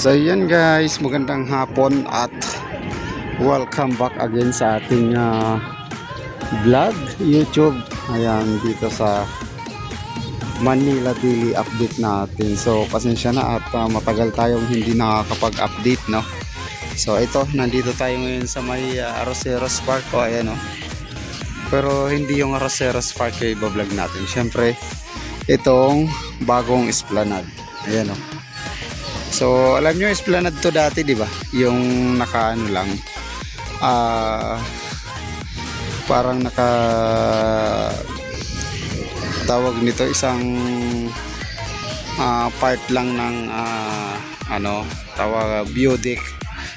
So guys, magandang hapon at welcome back again sa ating ah, vlog YouTube. Ayan, dito sa Manila Daily Update natin. So pasensya na at ah, matagal tayong hindi nakakapag-update no. So ito, nandito tayo ngayon sa may uh, Arroceros Park. O ayan o. Pero hindi yung Arroceros Park yung ibablog natin. Siyempre, itong bagong esplanade. Ayan o. So, alam nyo, esplanade to dati, di ba? Yung nakaano lang. Ah, parang naka tawag nito isang ah, part lang ng ah, ano, tawag view deck.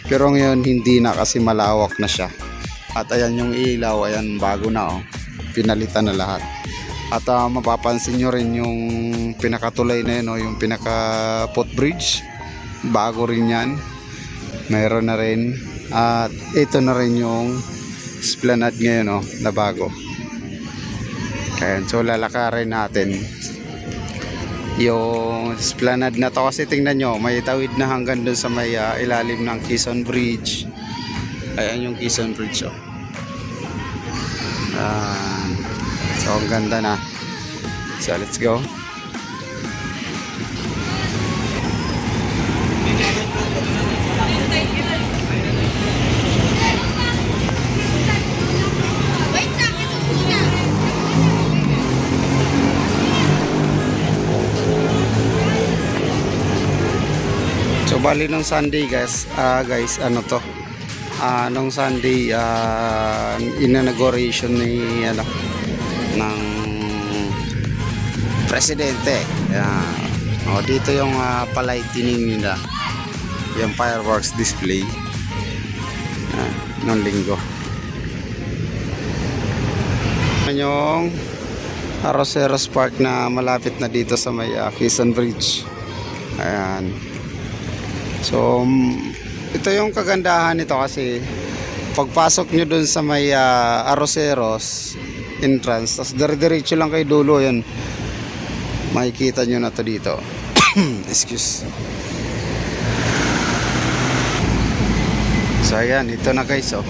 Pero ngayon hindi na kasi malawak na siya. At ayan yung ilaw, ayan bago na oh. Pinalitan na lahat. At ah, mapapansin nyo rin yung pinakatulay na yun, oh, yung pinaka footbridge bago rin yan. Mayroon na rin. At ito na rin yung esplanade ngayon oh, na bago. Kaya so lalakarin natin yung esplanade na to. Kasi tingnan nyo may tawid na hanggang dun sa may ah, ilalim ng Quezon Bridge. Ayan yung Quezon Bridge oh. Ayan. so ang ganda na. So let's go bali nung Sunday guys, ah guys, ano to? Ah nung Sunday ah inauguration ni ano ng presidente. Yan. Oh, dito yung uh, palightening nila. Yung fireworks display. Ah, nung linggo. Yung Arroceros Park na malapit na dito sa may uh, Quezon Bridge. Ayan. So, mm, ito yung kagandahan nito kasi pagpasok nyo dun sa may ah, Arroceros entrance, tapos dire-diretso lang kay dulo yun. Makikita nyo na to dito. Excuse. So, ayan. Ito na guys, oh.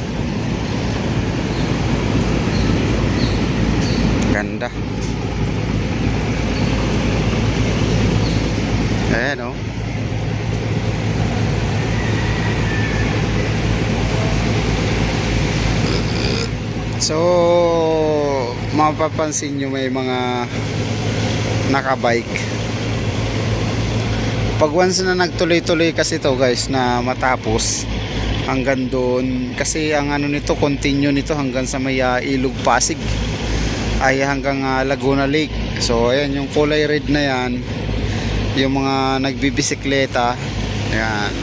Ganda. Ayan, oh. So, mapapansin nyo may mga nakabike. Pag once na nagtuloy-tuloy kasi to guys na matapos hanggang doon kasi ang ano nito continue nito hanggang sa may ah, Ilog Pasig ay hanggang ah, Laguna Lake. So ayan yung kulay red na yan yung mga nagbibisikleta ayan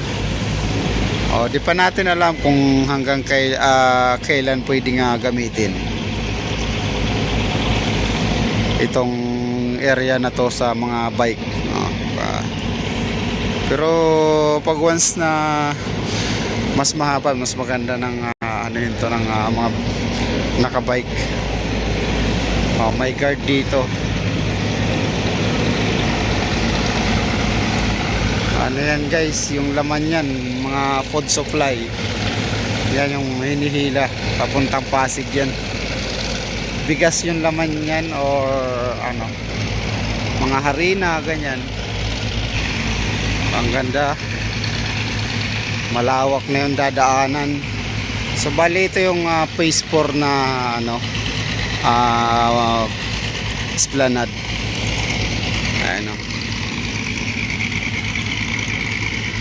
o, di pa natin alam kung hanggang kay, ah, kailan pwede nga gamitin itong area na to sa mga bike. O, pa- pero pag once na mas mahaba, mas maganda ng ah, ano yun to ng ah, mga nakabike. Oh, may guard dito. Ano yan guys, yung laman yan, mga food supply. Yan yung hinihila, papuntang Pasig yan. Bigas yung laman yan or ano, mga harina, ganyan. Ang ganda. Malawak na yung dadaanan. So bali ito yung ah, phase 4 na ano, ah esplanade. Ayan o.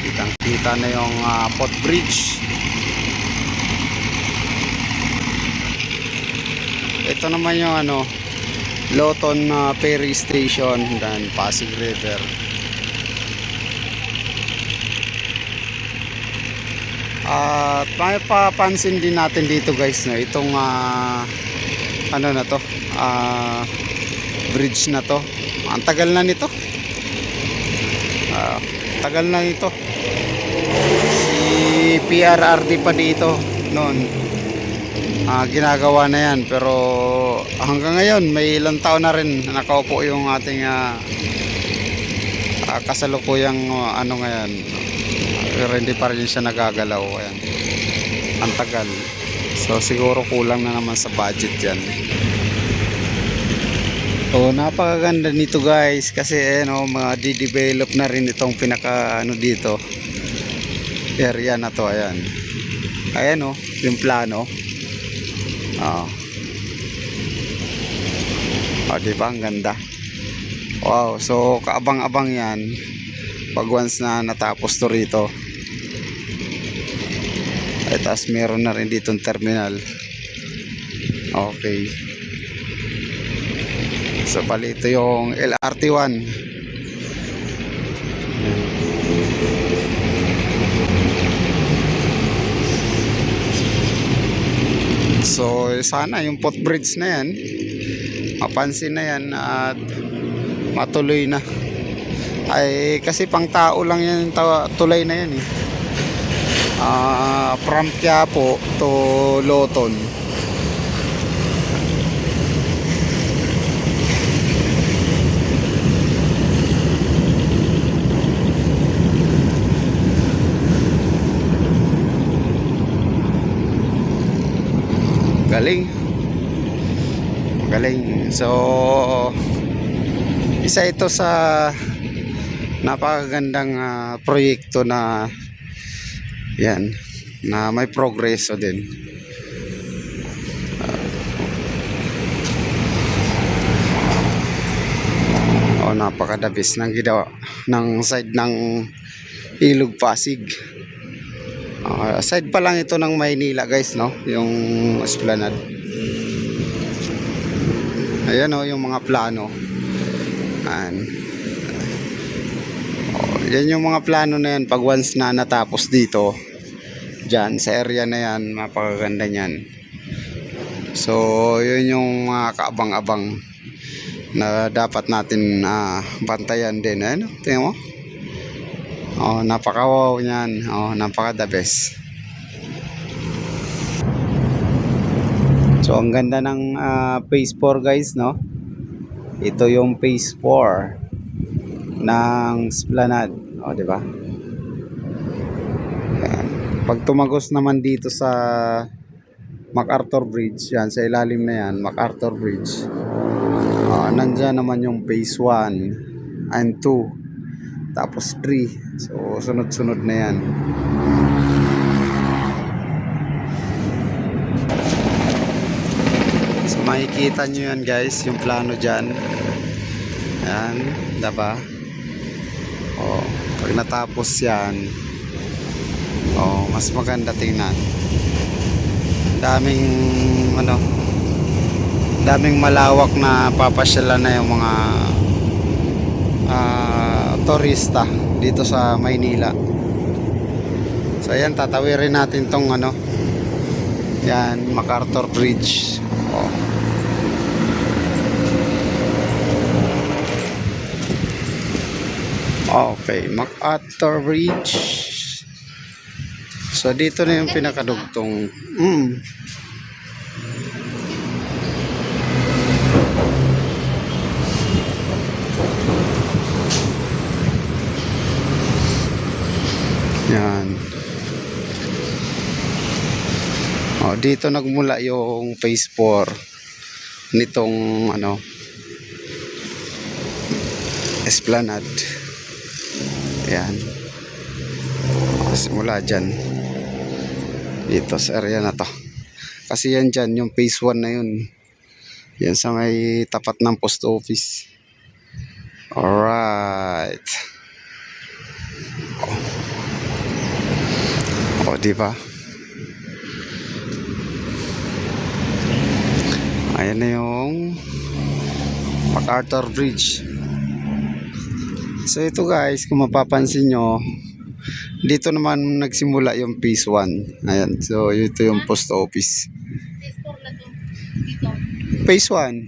Kitang kita na yung ah, footbridge. Ito naman yung ano, Loton ah, Ferry Station dan Pasig River. At may papansin din natin dito guys no, itong ah, ano na to, ah, bridge na to. Ang tagal na nito. Ah, tagal na nito. Si PRRD pa dito noon. Ah, ginagawa na yan pero hanggang ngayon may ilang taon na rin na nakaupo yung ating ah, ah, kasalukuyang ah, ano ngayon Pero hindi pa rin siya nagagalaw. Ayan. Ang tagal. So siguro kulang na naman sa budget yan. Oh, napakaganda nito guys kasi ano, mga di-develop na rin itong pinaka ano dito. Area na to, ayan. Ayan oh, yung plano. Oh. Oh, di? Ang ganda. Wow, so kaabang-abang yan pag once na natapos to rito. Ay, tapos meron na rin ditong terminal. Okay. So, pali ito yung LRT1. So, sana yung footbridge na yan, mapansin na yan at matuloy na. Ay, kasi pang tao lang yan, tulay na yan eh. Ah, from Quiapo to Loton. Galing. Galing. So, isa ito sa napakagandang ah, proyekto na yan na may progreso din. Oh, napakadabis ng ginawa ng side ng Ilog Pasig. Ah, side pa lang ito ng Maynila guys no? Yung esplanade. Ayan o yung mga plano. Ayan. Oh, yan yung mga plano na yan pag once na natapos dito dyan sa area na yan mapakaganda nyan so yun yung mga kaabang-abang na dapat natin ah, bantayan din. Ano tingnan mo Oh, napaka wow niyan. Oh, napaka the best. So, ang ganda ng ah, phase 4 guys, no? Ito yung phase 4 ng Esplanade. Oh, di ba? Pag tumagos naman dito sa MacArthur Bridge, yan, sa ilalim na yan, MacArthur Bridge. Oh, nandyan naman yung phase 1 and 2 tapos 3 so sunod-sunod na yan. So makikita nyo yan guys yung plano dyan. Yan diba? Oh, pag natapos yan oh, mas maganda tingnan. Daming ano daming malawak na papasyalan na yung mga ah, turista dito sa Maynila. So ayan, tatawirin natin tong ano. Yan, MacArthur Bridge. Oh. Okay, MacArthur Bridge. So dito na yung pinakadugtong. Mm. Yan. Oh, dito nagmula yung phase 4 nitong ano Esplanade. Yan. Simula dyan. Dito sa area na to. Kasi yan dyan, yung phase 1 na yun. Yan sa may tapat ng post office. Alright. O, di ba? Ayan na yung MacArthur Bridge. So ito guys, kung mapapansin nyo, dito naman nagsimula yung phase 1. Ayan, so ito yung post office. Phase 1.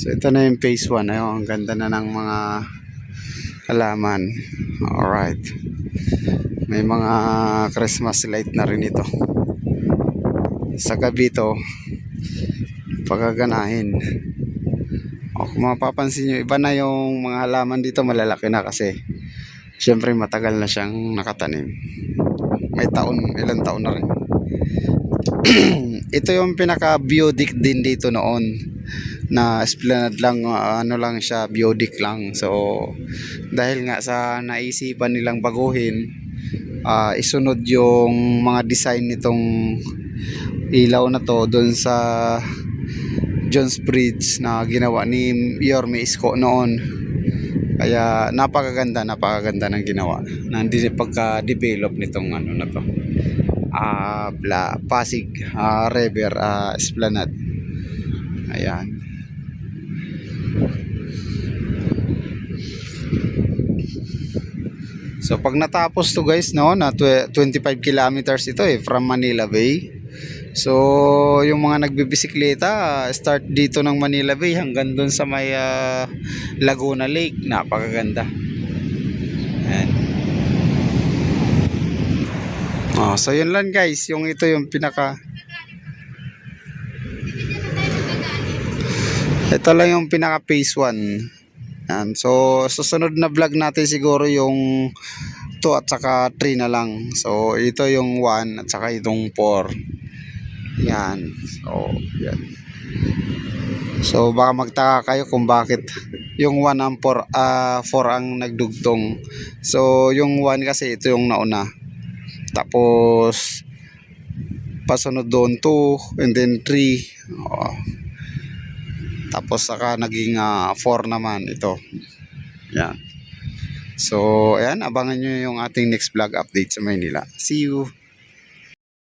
So ito na yung phase 1. Ayun, ang ganda na ng mga halaman. Alright. May mga Christmas light na rin ito. Sa gabi to, pagaganahin. O kung mapapansin nyo, iba na yung mga halaman dito, malalaki na kasi Siyempre matagal na siyang nakatanim. May taon, ilang taon na rin. Ito yung pinaka biodic din dito noon na esplanade lang uh, ano lang siya biodic lang. So dahil nga sa naisipan nilang baguhin ah, isunod yung mga design nitong ilaw na to doon sa Jones Bridge na ginawa ni Yorme Isko noon. Kaya napakaganda, napakaganda ng ginawa. Nandi pagka-develop nitong ano na to. Ah, Bla, Pasig ah, River ah, Esplanade. Ayan. So pag natapos to guys no na twe- 25 kilometers ito eh from Manila Bay. So yung mga nagbibisikleta start dito ng Manila Bay hanggang doon sa may ah, Laguna Lake. Napakaganda. Ayan. Oh, so yun lang guys, yung ito yung pinaka Ito lang yung pinaka phase 1. Yan. So susunod na vlog natin siguro yung 2 at saka 3 na lang. So ito yung 1 at saka itong 4. Yan. So yan. So baka magtaka kayo kung bakit yung 1 ang 4 ah 4 ang nagdugtong. So yung 1 kasi ito yung nauna. Tapos pasunod doon 2 and then 3. Oh. Tapos saka naging 4 naman ito. Yan. So, ayan, abangan nyo yung ating next vlog update sa Maynila. See you!